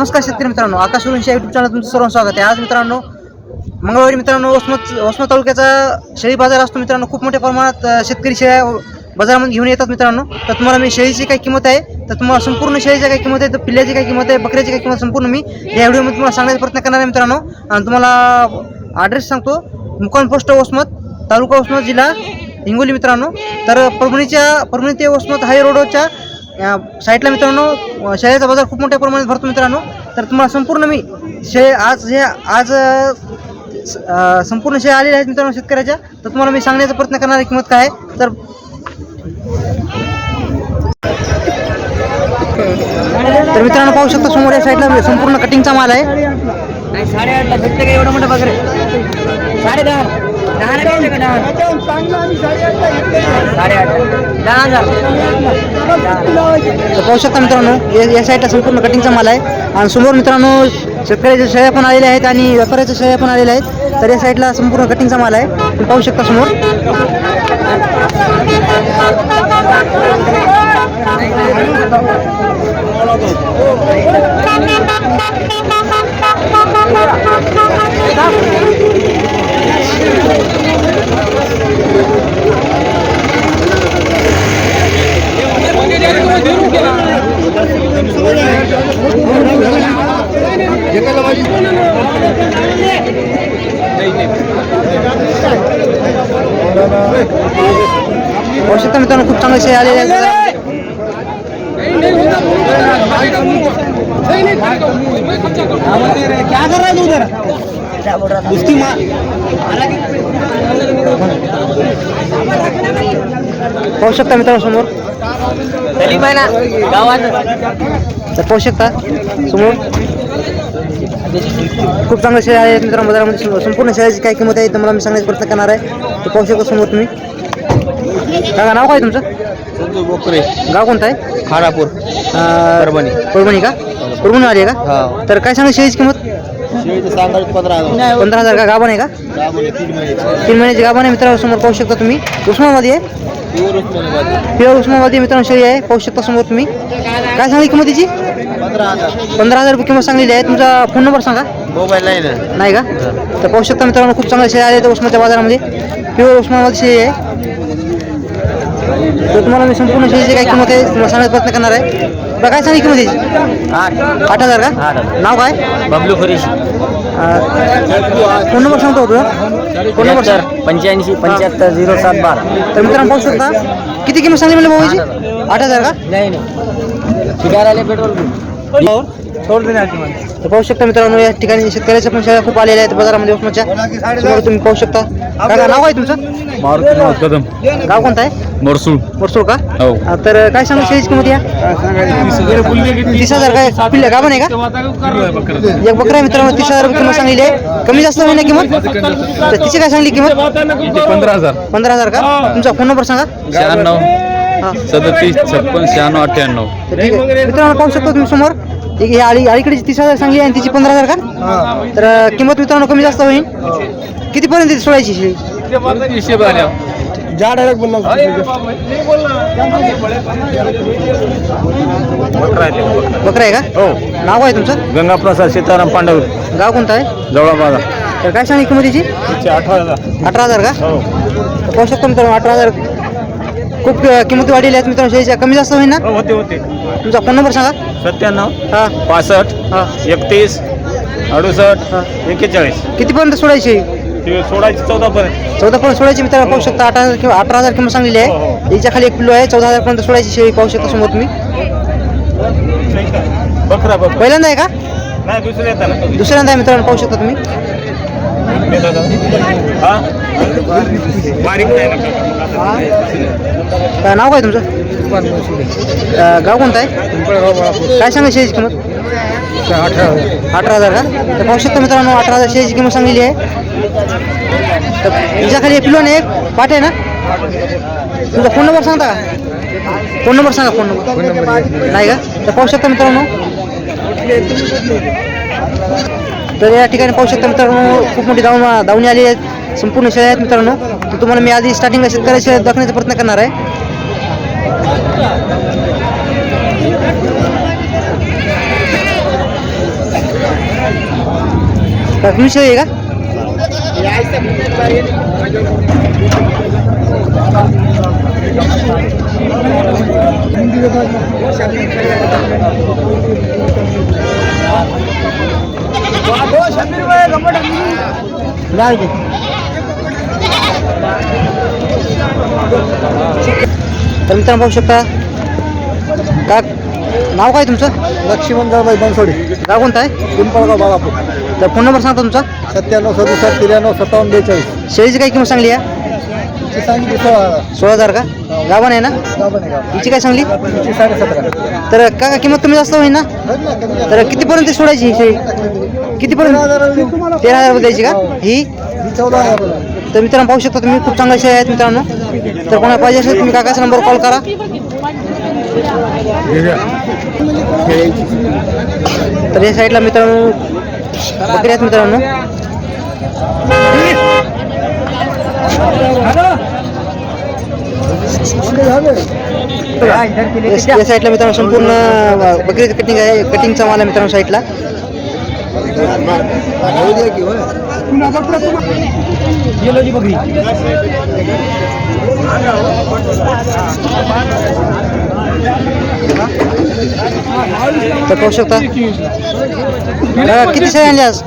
नमस्कार शेतकरी मित्रांनो आकाश युट्यूब चॅनल तुमचं सर्व स्वागत आहे. आज मित्रांनो मंगळवारी मित्रांनो वसमत वसमत तालुक्याचा शेळी बाजार असतो मित्रांनो खूप मोठ्या प्रमाणात शेतकरी शेळ्या बाजारामध्ये घेऊन येतात मित्रांनो. तर तुम्हाला मी शेळीची काय किंमत आहे तर तुम्हाला संपूर्ण शेळीची काय किंमत आहे तर पिल्ल्याची काय किंमत आहे बकऱ्याची काय किंमत संपूर्ण मी या व्हिडिओमध्ये तुम्हाला सांगण्याचा प्रयत्न करणार आहे मित्रांनो. आणि तुम्हाला ॲड्रेस सांगतो मुकाम पोस्ट वसमत तालुका वसमत जिल्हा हिंगोली मित्रांनो. तर परभणीच्या परभणी ते वसमत हाय रोडच्या या साईटला मित्रांनो शेळ्याचा बाजार खूप मोठ्या प्रमाणात भरतो मित्रांनो. तर तुम्हाला संपूर्ण मी शे आज हे आज संपूर्ण शेळ्या आलेल्या आहेत मित्रांनो शेतकऱ्याच्या. तर तुम्हाला मी सांगण्याचा प्रयत्न करणारी किंमत काय आहे. तर तर मित्रांनो पाहू शकता समोर या साईडला संपूर्ण कटिंगचा माल आहे. साडेआठला भेटते का एवढं मोठं वगैरे साडे दहा तर पाहू शकता मित्रांनो या या साईडला संपूर्ण कटिंगचा माल आहे. आणि समोर मित्रांनो शेतकऱ्याच्या शेळ्या पण आलेल्या आहेत आणि व्यापाऱ्याच्या शेळ्या पण आलेल्या आहेत. तर या साईडला संपूर्ण कटिंगचा माल आहे. तुम्ही पाहू शकता समोर. पाहू शकता मित्रांनो खूप चांगले शेळ्या आलेल्या आहेत पाहू शकता मित्रांनो समोर सलीम आहे ना गावात. तर पाहू शकता समोर. खूप चांगल्या शेळ्या आहेत मित्रांनो बाजारामध्ये संपूर्ण शेळ्याची काय किंमत आहे तर मला मी सांगण्याचा प्रयत्न करणार आहे. तर पाहू शकता समोर तुम्ही. काका नाव काय तुमचं? संतोष बोकरे. गाव कोणतं आहे? खानापूर. अं, परभणी. परभणी का? परभणी आली आहे का? हा. तर काय सांगा शेळीची किंमत? शेळीचं सांगायचं पंधरा हजार. पंधरा हजार का गाभण आहे का? तीन महिने तीन महिन्याची गाभण आहे. मित्रांनो समोर पाहू शकता तुम्ही. उस्मानाबादी आहे? प्युअर उस्मानाबाद. मित्रांनो शेळी आहे. पाहू शकता समोर तुम्ही. काय सांगली किंमत तिची पंधरा हजार. पंधरा हजार रुपये किंमत सांगलेली आहे. तुमचा फोन नंबर सांगा. मोबाईल नाही ना. नाही का? तर पाहू शकता मित्रांनो खूप चांगल्या शेळ्या आहेत उस्माच्या बाजारामध्ये. प्युअर उस्मानाबादी शेळी आहे. तर तुम्हाला मी संपूर्ण शेळीची काय किंमत आहे तुम्हाला सांगण्याचा प्रयत्न करणार आहे. बरं काय सांगली किंमत याची. आठ. आठ हजार का. नाव काय? बबलू फरीश फोन नंबर सांगतो तुझा? फोन नंबर सांग. पंच्याऐंशी पंच्याहत्तर झिरो सात बारा. तर मित्रांनो पाहू शकता. किती किंमत सांगली म्हणजे भाऊची आठ हजार. का? नाही नाही. पेट्रोल तर पाहू शकता मित्रांनो या ठिकाणी शेतकऱ्याच्या पण शेळ्या खूप आलेल्या आहेत बाजारामध्ये उस्माच्या समोर तुम्ही पाहू शकता. काका नाव आहे तुमचं? मारुती कदम. गाव कोणतं आहे? मरसूळ. वर्सोळ का? हो. तर काय सांगा शेळीची किंमत या? तीस हजार काय? पिल्ल्या गाभण आहे का? एक बकरा मित्रांनो तीस हजार रुपये किंमत सांगलेली आहे. कमी जास्त होईल ना किंमत? तर तिची काय सांगली किंमत? पंधरा हजार. पंधरा हजार का? तुमचा फोन नंबर सांगा. शहाण्णव हा. सदतीस छप्पन शहाण्णव अठ्ठ्याण्णव. मित्रांनो पाहू शकतो तुम्ही समोर. एक ही अळी अळीकडची तीस हजार सांगली आणि तिची पंधरा हजार का? तर किंमत मित्रांनो कमी जास्त होईल? कितीपर्यंत सोळायची शेळी हिशेब आल्या बकरा आहे. का? हो. नाव आहे तुमचं? गंगाप्रसाद सीताराम पांडव. गाव कोणतं आहे? जवळा बाजार तर काय सांगली किंमत तिची? अठरा हजार. अठरा हजार का? हो. तर पाहू शकतो मित्रांनो? अठरा हजार. खूप किंमती वाढलेल्या आहेत मित्रांनो. शेळीच्या कमी जास्त होईल ना? होते होते. तुमचा फोन नंबर सांगा. सत्त्याण्णव हां. पासष्ट हां. एकतीस अडुसष्ट हां. एक्केचाळीस. कितीपर्यंत सोडायची? ते सोळाशे चौदा पर्यंत चौदा पर्यंत सोडायची मित्रांनो पाहू शकता अठरा हजार किंवा अठरा हजार किंमत सांगलेली हो, आहे याच्या खाली एक किलो आहे चौदा हजार पर्यंत सोडायची शेळी पाहू शकता समोर तुम्ही. बकरा बकरा. पहिल्यांदा आहे का? नाही दुसऱ्यांदा आहे मित्रांनो पाहू शकता तुम्ही. हा? नाव काय तुमचं? गाव कोणतं आहे? काय सांगा शेळीची किंमत? अठरा हजार. का? तर पाहू शकता मित्रांनो अठरा हजार शेळीची किंमत सांगलेली आहे. तर हिच्या खाली एक आणि एक पाट आहे ना? तुमचा फोन नंबर सांगता का? फोन नंबर सांगा फोन नंबर नाही का? तर पाहू शकता मित्रांनो. तर या ठिकाणी पाहू शकता मित्रांनो खूप मोठी दावण दावणी आली आहेत. संपूर्ण शेळ्या आहेत मित्रांनो. तर तुम्हाला मी आधी स्टार्टिंगला शेतकऱ्याच्या दाखवण्याचा प्रयत्न करणार आहे. का तुम्ही शेळी आहे का। तर मित्रांनो पाहू शकता. का नाव काय तुमचं? लक्ष्मण जाबाई बनसोडे गाव कोणतं आहे? पिंपळगाव बाळापूर. तर फोन नंबर सांगता तुमचा. सत्त्याण्णव सदुसष्ट त्र्याण्णव सत्तावन्न बेचाळीस. शेळीची काय किंमत सांगली आहे सांगितली सोळा. हजार सोळा हजार का? गावान आहे ना? गाभण आहे गाव हिची काय सांगली? तिची साडेसतरा. तर का किंमत कमी जास्त होईल ना? होईल ना कमी तर कितीपर्यंत सोडायची ही शेळी? कितीपर्यंत? तेरा हजार द्यायची का? ही. ही? चौदा हजार. तर मित्रांनो पाहू शकता तुम्ही खूप चांगल्या शेळ्या आहेत मित्रांनो. तर कोणाला पाहिजे असेल तुम्ही काकाचा नंबर कॉल करा. तर या साईडला मित्रांनो बकरी आहेत मित्रांनो. या साईडला मित्रांनो संपूर्ण बकरीचं कटिंग आहे कटिंगचा माल आहे मित्रांनो साईडला. तर पाहू शकता? किती शेळ्या आणल्या आज?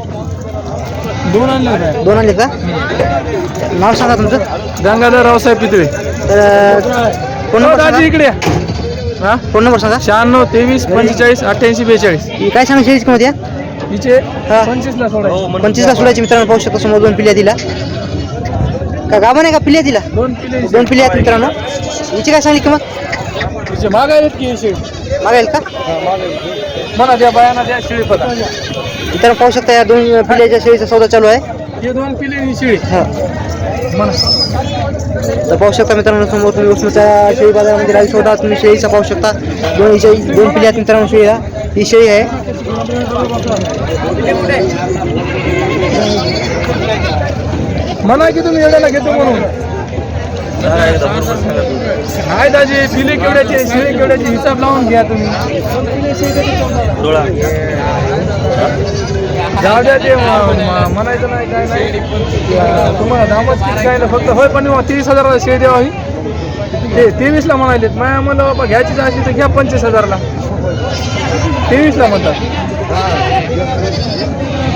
दोन आणले दोन आणले का? नाव सांगा तुमचं. गंगाधर रावसाहेब पितळे. तर फोन नंबर सांगा. इकडे हा? फोन नंबर सांगा. शहाण्णव तेवीस पंचेचाळीस अठ्ठ्याऐंशी बेचाळीस. ही काय सांगा शेळीची किंमत या हा. पंचवीसला सोडायचे. पंचवीसला सोडायची मित्रांनो पाहू शकता समोर दोन पिल्या दिला का गाभा नाही का? पिल्या दिला दोन पिल्या आहेत मित्रांनो. हिची काय सांगली किंमत? हिचे मागायलेत की शेळी मागेल का? म्हणा द्या बायांना द्या शेळी पदा मित्रांनो पाहू शकता या दोन पिल्याच्या शेळीचा सौदा चालू आहे. हे दोन ही शेळी. हा. तर पाहू शकता मित्रांनो समोर तुम्ही उष्णच्या शेळी बाजारामध्ये राहू शोधा तुम्ही शेळीचा पाहू शकता. दोन हिचे दोन पिल्या आहेत मित्रांनो शेळीला. ही शेळी आहे. म्हणा की तुम्ही एवढ्याला घेतो म्हणून. काय दाजी पिले केवढ्याचे शेळी केवढ्याचे हिसाब लावून घ्या तुम्ही. जाऊ द्या ते म्हणायचं नाही काय नाही. तुम्हाला दामच किती काय फक्त होय पण तीस हजाराला शेळी द्यावा ही. ते तेवीसला म्हणाले माया म्हणलं बाबा घ्यायचीच असेल तर घ्या पंचवीस हजारला. तेवीसला म्हणतात.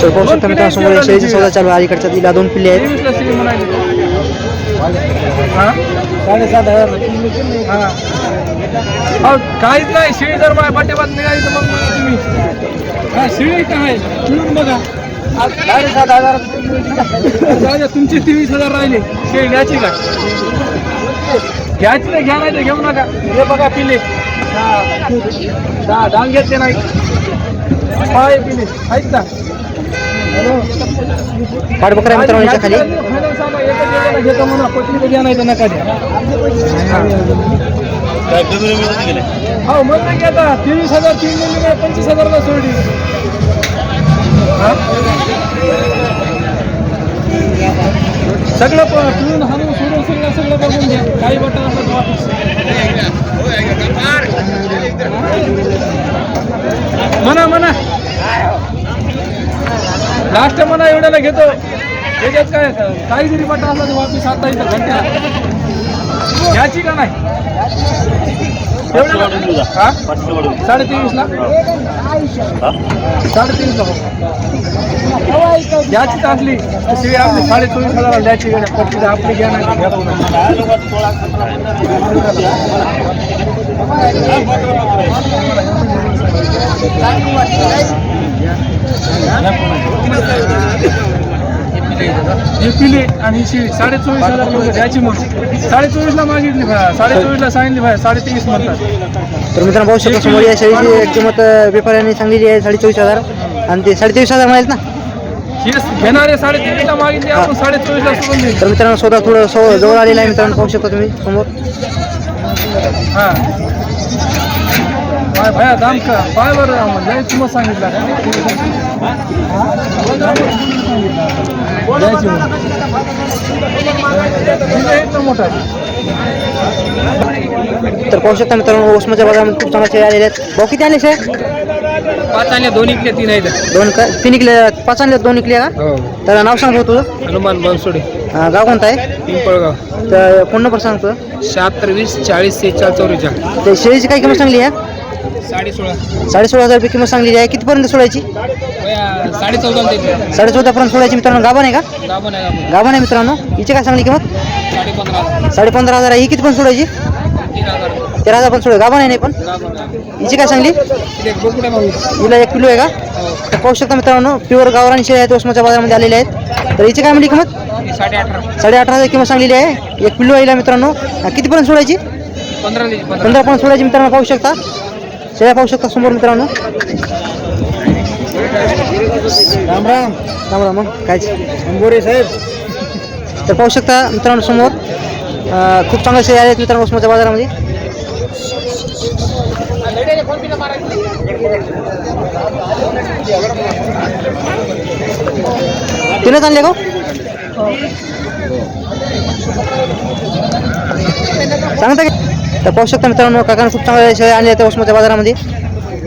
तर पाहू शकता मित्रांनो समोर या शेळीचा सौदा चालू आहे. अलीकडच्या तिला दोन पिल्ले आहेत. हा? साडेसात हजार. हा. काहीच नाही. शिळी जर माझ्या पाठीमात मिळाली तर मग म्हणा तुम्ही. हा शिळी काय पिळून बघा. साडेसात हजार. जाऊ द्या, तुमचे तेवीस हजार राहिले. शेळी घ्यायची का? घ्यायची नाही घ्या नाही तर घेऊ नका. हे बघा पिले. दहा डांग घेतले नाही. पाय पिले. आहेत ना. पाठबकरा मित्रांनो याच्या खाली. फायनल हो मग नाही घेता तेवीस हजार तीन महिने पंचवीस हजारला सोडली सगळं पिळून हाणून सोडून सगळं सगळं बघून घ्या काही बटन असं म्हणा म्हणा लास्ट म्हणा एवढ्याला घेतो. त्याच्यात काय काही जरी बटन असला तर वापस आता इथं घंट्या घ्यायची का नाही? एवढ्याला हा? साडेतेवीसला साडेतीनला घ्यायची असली शिळी आपली साडे चोवीस हजाराला द्यायची गड्या पट्टी आपली घ्या नाही घ्या हे पिले आणि शिळी साडे चोवीस हजार रुपये द्यायची म्हणून. साडे चोवीसला मागितली भाया साडे चोवीसला सांगितली भाया साडे तेवीस म्हणतात. तर मित्रांनो पाहू शकता समोर या शेळीची किंमत व्यापाऱ्यांनी सांगलेली आहे साडे चोवीस हजार. आणि ते साडे तेवीस हजार म्हणाले ना? घेणारे साडे तेवीसला मागितली आपण साडे चोवीसला सोडून दिली तर मित्रांनो स्वतः थोडं जवळ आलेलं आहे मित्रांनो पाहू शकता तुम्ही समोर. हा. पाय भया दाम का? पाय बरं लय किंमत सांगितला. द्यायची म्हणून. मोठा. तर पाहू शकता मित्रांनो ओसमाच्या बाजारामध्ये खूप चांगल्या शेळ्या आलेल्या आहेत. भाऊ किती आणले शेळ पाच आणल्या दोन इकले तीन आहेत दोन का तीन इकले पाच आणले दोन इकले का? हो. तर नाव सांग भाऊ तुझं. हनुमान बनसोडे. गाव कोणतं आहे? पिंपळगाव. तर फोन नंबर सांगतो शहात्तर वीस चाळीस सेहेचाळीस चौवेचाळीस. ते शेळीची काय किंमत सांगली आहे? साडे सोळा. साडे सोळा हजार रुपये किंमत सांगलेली आहे. कितीपर्यंत सोडायची? साडे चौदा साडे चौदापर्यंत सोडायची मित्रांनो. गाभण आहे का? गाभण आहे मित्रांनो. हिची काय सांगली किंमत? साडे पंधरा साडे पंधरा हजार आहे. ही किती पण सोडायची तेरा हजार पण सोड आहे नाही पण. हिची काय सांगली? हिला एक किलो आहे. का? तर पाहू शकता मित्रांनो प्युअर गावरान शेळ्या आहेत उस्माच्या बाजारामध्ये आलेले आहेत. तर हिची काय म्हणली किंमत? साडे अठरा. साडे अठरा हजार किंमत सांगलेली आहे. एक पिल्लू आहे मित्रांनो. कितीपर्यंत सोडायची? पंधरा लिहिली, पंधरा. पंधरा पर्यंत सोडायची मित्रांनो पाहू शकता. शेळ्या पाहू शकता समोर मित्रांनो. राम राम. राम राम मग काय? अंबोरे साहेब. तर पाहू शकता मित्रांनो समोर. खूप चांगल्या शेळ्या आहेत मित्रांनो उस्माच्या बाजारामध्ये. तिने आणले का हो? सांगता की? तर पाहू शकता मित्रांनो काकाने खूप चांगल्या शेळ्या आणल्या आहेत उस्माच्या बाजारामध्ये.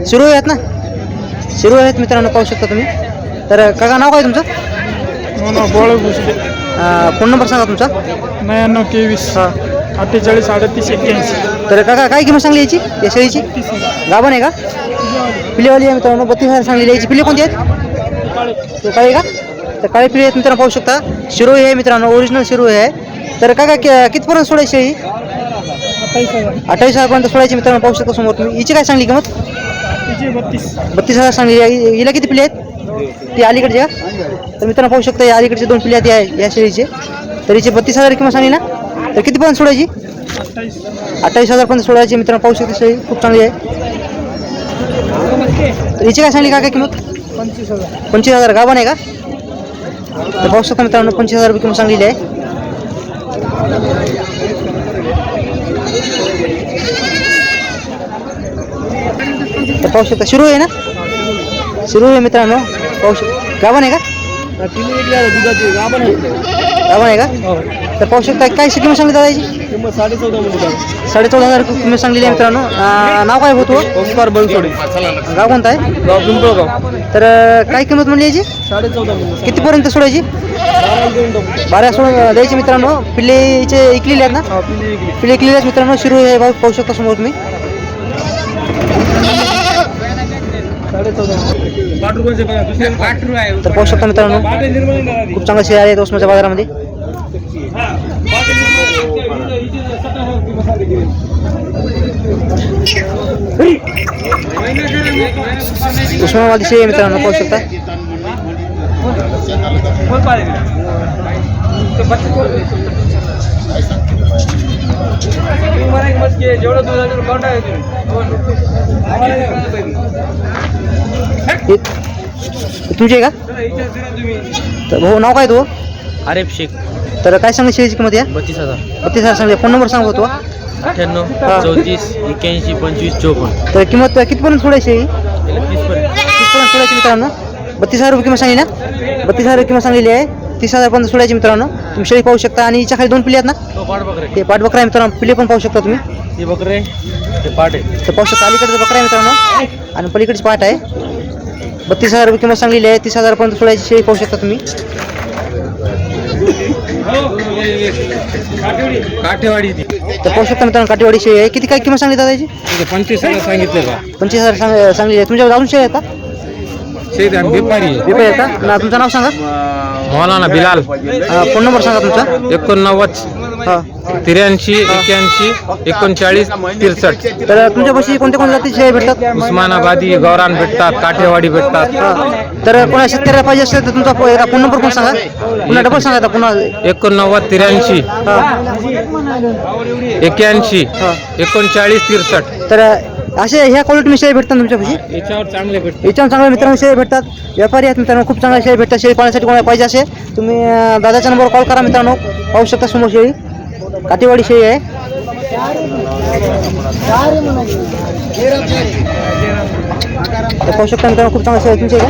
शिरू आहेत ना? शिरू आहेत मित्रांनो पाहू शकता तुम्ही. तर काका नाव काय तुमचं? भुसले. अं, फोन नंबर सांगा तुमचा. नव्याण्णव तेवीस हां. अठ्ठेचाळीस अडतीस एक्क्याऐंशी. तर काका काय किंमत सांगली याची? या शेळीची? गाभण आहे का? पिलेवाली आहे मित्रांनो बत्तीस हजार सांगलेली याची. पिले कोणती आहेत? ते काळी का? तर काळी पिले आहेत मित्रांनो पाहू शकता. शिरोई आहे मित्रांनो ओरिजिनल शिरोई आहे. तर काका कितपर्यंत सोडायची शेळी? अठ्ठावीस हजारपर्यंत सोडायची मित्रांनो पाहू शकता समोर तुम्ही हिची काय सांगली किंमत? बत्तीस. बत्तीस हजार सांगली. हिला किती पिले आहेत? ती अलीकडची का तर मित्रांनो पाहू शकता या अलीकडचे दोन पिले आहेत या- या शेळीचे. तर हिची बत्तीस हजार किंमत सांगली ना? तर कितीपर्यंत सोडायची? अठ्ठावीस. हजारपर्यंत सोडायची. मित्रांनो पाहू शकता शेळी खूप चांगली आहे. तर हिची काय सांगली का काय किंमत पंचवीस हजार. गाभण आहे का? तर पाहू शकता मित्रांनो पंचवीस हजार रुपये किंमत सांगलेली आहे. पाहू शकता शिरू आहे ना? शिरू आहे मित्रांनो पाहू शकता गाभण आहे का? गाभण आहे आहे का? तर पाहू शकता काय किंमत सांगली दादाची किंमत साडे चौदा साडे चौदा हजार किंमत सांगलेली आहे मित्रांनो. नाव काय होतो ओंकार बनसोडे. गाव कोणतं आहे? गाव पिंपळगाव. तर काय किंमत म्हणली याची? साडे चौदा कितीपर्यंत सोडायची? बारा सोडून द्यायची मित्रांनो. पिल्लेचे इकलेले आहेत ना? हा पिल्ली इकली. पिल्ले इकलेले आहेत मित्रांनो शिरू हे भाऊ पाहू शकता समोर तुम्ही. तर पाहू शकता मित्रांनो खूप चांगलं शेअर आहे उस्माच्या बाजारामध्ये. उस्मानाबादी शेळी मित्रांनो पाहू शकता. कोण पाहिजे ते बच्चे जेवढं दूध आहे तेवढं काढून टाकायचं. आम्हाला नाही करायला पाहिजे. हे तुमची आहे का? तर भाऊ नाव काय तू आरेफ शेख. तर काय सांगली शेळीची किंमत या? बत्तीस हजार. बत्तीस हजार सांगले फोन नंबर सांगू तू. अठ्ठ्याण्णव हा. चौतीस एक्क्याऐंशी पंचवीस चोपन्न. तर किंमत कितीपर्यंत सोडायची शेळी तीसपर्यंत सोडायची मित्रांनो? बत्तीस हजार रुपये किंमत सांगली ना? बत्तीस हजार किंमत सांगलेली आहे. तीस हजारपर्यंत सोडायची मित्रांनो. तुम्ही शेळी पाहू शकता आणि हिच्या खाली दोन पिले आहेत ना? तो पाठ बकरे. ते पाठ बकरा आहे मित्रांनो. पिले पण पाहू शकता तुम्ही. ते बकरे ते पाठ आहे. तर पाहू शकता अलीकडचं बकरा आहे मित्रांनो. आणि पलीकडची पाठ आहे. बत्तीस हजार रुपये किंमत सांगलेली आहे. तीस हजारपर्यंत सोडायची शेळी पाहू शकता तुम्ही. काठेवाडी. तर पाहू शकता मित्रांनो काटेवाडी शेळी आहे. किती काय किंमत सांगली दादाची पंचवीस हजार सांगितले का पंचवीस हजार सांग सांगली आहे. तुमच्याकडे अजून शेळी आहेत का? शेत आणि ना तुमचं नाव सांगा. मौलाना बिलाल. फोन नंबर सांगा तुमचा. एकोणनव्वद त्र्याऐंशी एक्क्याऐंशी एकोणचाळीस तिरसष्ट. तर तुमच्यापाशी कोणत्या कोणत्या जातीचे शेळी भेटतात? उस्मानाबादी गौरान भेटतात काठेवाडी भेटतात. हां. तर कोणा शेतकऱ्याला पाहिजे असेल तर तुमचा एकदा फोन नंबर पण सांगा? पुन्हा डबल सांगा आता पुन्हा. एकोणनव्वद त्र्याऐंशी हां. एक्क्याऐंशी हां. एकोणचाळीस तिरसष्ट. तर असे ह्या क्वालिटी शेळी भेटतात तुमच्यापाशी? याच्यावर चांगले भेटतात. याच्यावर चांगल्या मित्रांनो शेळी भेटतात. व्यापारी आहेत मित्रांनो खूप चांगल्या शेळी भेटतात. शेळी पाळण्यासाठी कोणाला पाहिजे असेल तुम्ही अं, दादाच्या नंबरवर कॉल करा मित्रांनो. पाहू शकता समोर शेळी. काटेवाडी शेळी आहे तर पाहू शकता मित्रांनो खूप चांगल्या शेळी आहे तुमची आहे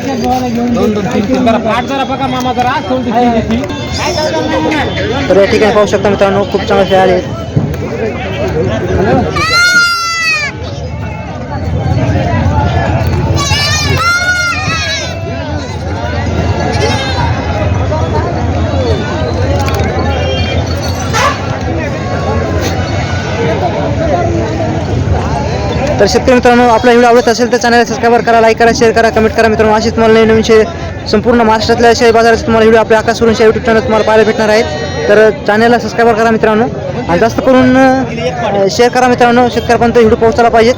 का दोन दोन तीन तीन जरा पाठ जरा बघा मामा जरा कोणती तर या ठिकाणी पाहू शकता मित्रांनो खूप चांगल्या शेळ्या आहेत तर शेतकरी मित्रांनो आपला व्हिडिओ आवडत असेल तर चॅनल सबस्क्राईब करा लाईक करा शेअर करा कमेंट करा. मित्रांनो अशी तुम्हाला नवीन नवीन संपूर्ण महाराष्ट्रातल्या शेअर बाजाराचे तुम्हाला व्हिडिओ आपल्या आकाश करून यूट्यूब चॅनल तुम्हाला पाहायला भेटणार आहेत. तर चॅनलला सबस्क्राईब करा मित्रांनो. आणि जास्त करून शेअर करा मित्रांनो. शेतकऱ्यापर्यंत व्हिडिओ पोहोचायला पाहिजेत.